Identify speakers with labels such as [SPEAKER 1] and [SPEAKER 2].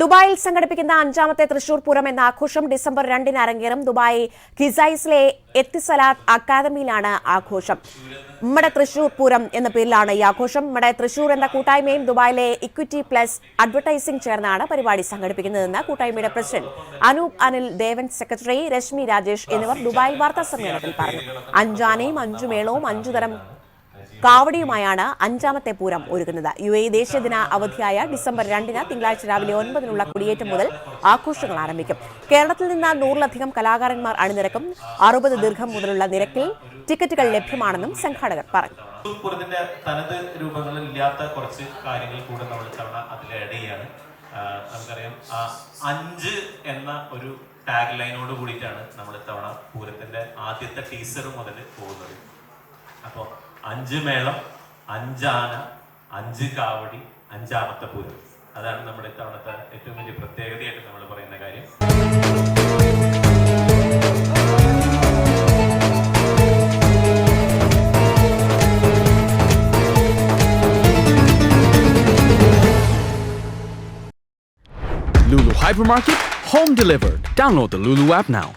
[SPEAKER 1] ദുബായിൽ സംഘടിപ്പിക്കുന്ന അഞ്ചാമത്തെ തൃശൂർ പൂരം എന്ന ആഘോഷം ഡിസംബർ രണ്ടിന് അരങ്ങേറും. ദുബായ് ഖിസൈസിലെ എത്തിസലാത്ത് അക്കാദമിയിലാണ് ആഘോഷം. നമ്മുടെ തൃശൂർ പൂരം എന്ന പേരിലാണ് ഈ ആഘോഷം. നമ്മുടെ തൃശൂർ എന്ന കൂട്ടായ്മയും ദുബായിലെ ഇക്വിറ്റി പ്ലസ് അഡ്വർടൈസിംഗ് ചേർന്നാണ് പരിപാടി സംഘടിപ്പിക്കുന്നതെന്ന് കൂട്ടായ്മയുടെ പ്രസിഡന്റ് അനൂപ് അനിൽ ദേവൻ സെക്രട്ടറി രശ്മി രാജേഷ് എന്നിവർ ദുബായിൽ വാർത്താ സമ്മേളനത്തിൽ പറഞ്ഞു. അഞ്ചാനയും അഞ്ചു മേളവും അഞ്ചു തരം കാവടിയുമായാണ് അഞ്ചാമത്തെ പൂരം ഒരുക്കുന്നത്. യു എ ദേശീയ ദിന അവധിയായ ഡിസംബർ രണ്ടിന് തിങ്കളാഴ്ച രാവിലെ ഒൻപതിനുള്ള കുടിയേറ്റം മുതൽ ആഘോഷങ്ങൾ ആരംഭിക്കും. കേരളത്തിൽ നിന്ന് നൂറിലധികം കലാകാരന്മാർ അണിനിരക്കും. അറുപത് ദീർഘം മുതലുള്ള നിരക്കിൽ ടിക്കറ്റുകൾ ലഭ്യമാണെന്നും സംഘാടകർ പറഞ്ഞു.
[SPEAKER 2] പൂരത്തിന്റെ തനത് ഇല്ലാത്ത കുറച്ച് കാര്യങ്ങൾ കൂടെ നമ്മൾ തവണ അതിൽ ആഡ് നമുക്കറിയാം ആ അഞ്ച് എന്ന ഒരു ടാഗ് ലൈനോട് കൂടിയിട്ടാണ് നമ്മൾ ഇത്തവണ പൂരത്തിന്റെ ആദ്യത്തെ ടീസർ മുതൽ പോകുന്നത്. അപ്പോൾ അഞ്ച് മേളം അഞ്ചാന അഞ്ച് കാവടി അഞ്ചാമത്തെ പൂരം അതാണ് നമ്മുടെ ഇത്തവണത്തെ ഏറ്റവും വലിയ പ്രത്യേകതയായിട്ട് നമ്മൾ പറയുന്ന കാര്യം
[SPEAKER 3] Lulu Hypermarket, home delivered. Download the Lulu app now.